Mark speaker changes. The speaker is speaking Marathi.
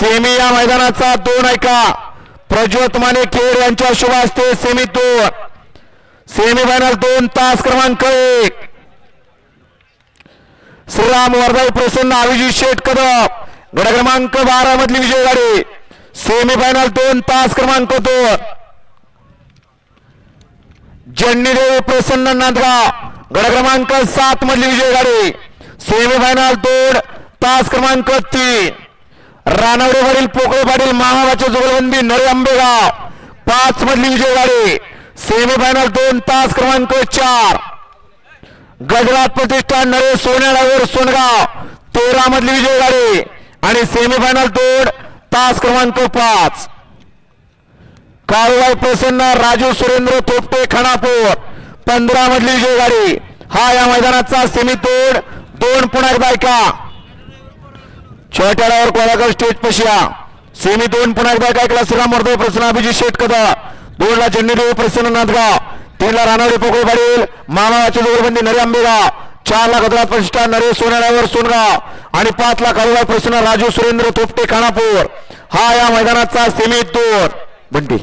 Speaker 1: सेमी या मैदानाचा दोन ऐका. प्रज्योत माने खेड यांच्या शुभ असते सेमी दोन. सेमी फायनल दोन तास क्रमांक एक. श्रीराम वर्धाई प्रसन्न अभिजित शेठ कदम. गड क्रमांक बारा मधली विजय गाडी सेमी फायनल दोन तास क्रमांक दोन. जन्नीदेवी प्रसन्न नांदगाव. गड क्रमांक सात मधली विजय गाडी सेमी फायनल दोन तास क्रमांक तीन. रानवडेवरील पोकळे पाटील मामाबाचे जुगलबंदी नरे आंबेगाव. पाच मधली विजय गाडी. सेमी फायनल दोन तास क्रमांक चार. गजरात प्रतिष्ठान नरे सोन्याडावर सोनगाव. तेरा मधली विजय गाडी. आणि सेमी फायनल दोन तास क्रमांक पाच. काळूबाई प्रसन्न राजू सुरेंद्र थोपटे खानापूर. पंधरा मधली विजय गाडी. हा या मैदानाचा सेमी तोड. दोन पुन्हा बायका ऐका छोट्याडावर कोलागर स्टेज पशिया सेमी दोन पुन्हा एकदा काय ऐकला श्रीराम वर्धव प्रसन्न अभिजित शेटकदा. दोनला चंडीदेव प्रसन्न नांदगाव. तीनला रानावडी पोकळ पाटील मामाची जोरबंदी नरे आंबेगाव. चार ला गजरात प्रतिष्ठा नरे सोनेळावर सोनगाव. आणि पाच ला काळूबाई प्रसन्न राजू सुरेंद्र थोपटे खानापूर. हा या मैदानाचा सेमी दोन. बंटी.